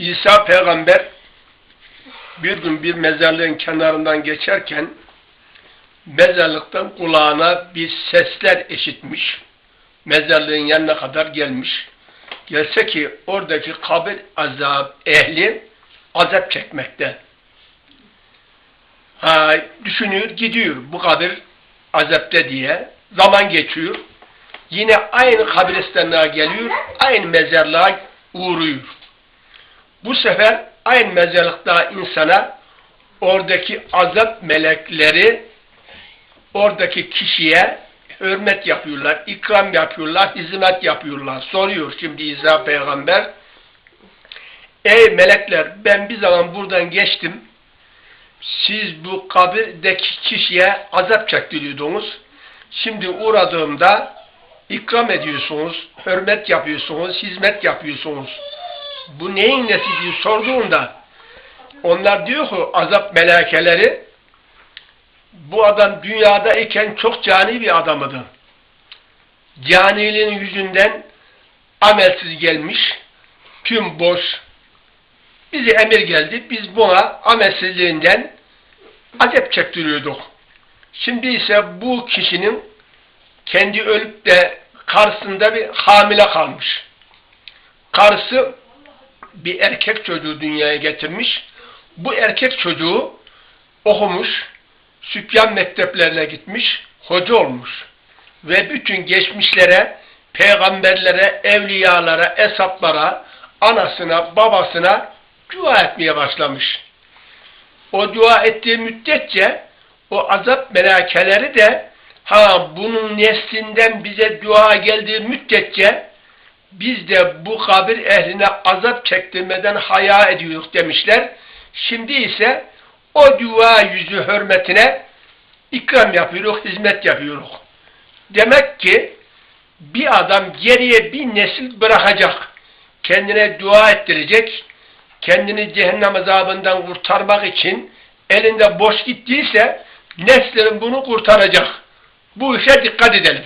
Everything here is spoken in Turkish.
İsa peygamber bir gün bir mezarlığın kenarından geçerken mezarlıktan kulağına bir sesler eşitmiş. Mezarlığın yanına kadar gelmiş. Gelse ki oradaki kabir azap ehli azap çekmekte. Ha, düşünüyor, gidiyor bu kabir azapte diye. Zaman geçiyor. Yine aynı kabristanlığa geliyor, aynı mezarlığa uğruyor. Bu sefer aynı mezarlıkta insana oradaki azap melekleri oradaki kişiye hürmet yapıyorlar, ikram yapıyorlar, hizmet yapıyorlar. Soruyor şimdi İsa peygamber Ey melekler ben bir zaman buradan geçtim. Siz bu kabirdeki kişiye azap çektiriyordunuz. Şimdi uğradığımda ikram ediyorsunuz, hürmet yapıyorsunuz, hizmet yapıyorsunuz. Bu neyin nesi diye sorduğunda onlar diyor ki azap melekeleri bu adam dünyada iken çok cani bir adamıdı. Caniliğin yüzünden amelsiz gelmiş, tüm boş. Bize emir geldi, biz buna amelsizliğinden azap çektiriyorduk. Şimdi ise bu kişinin kendi ölüp de karşısında bir hamile kalmış. Karısı bir erkek çocuğu dünyaya getirmiş. Bu erkek çocuğu okumuş, sübyan mekteplerine gitmiş, hoca olmuş. Ve bütün geçmişlere, peygamberlere, evliyalara, esaplara, anasına, babasına dua etmeye başlamış. O dua ettiği müddetçe o azap melakeleri de ha bunun neslinden bize dua geldiği müddetçe biz de bu kabir ehline azap çektirmeden haya ediyoruz demişler. Şimdi ise o dua yüzü hürmetine ikram yapıyoruz, hizmet yapıyoruz. Demek ki bir adam geriye bir nesil bırakacak. Kendine dua ettirecek. Kendini cehennem azabından kurtarmak için elinde boş gittiyse neslerin bunu kurtaracak. Bu işe dikkat edelim.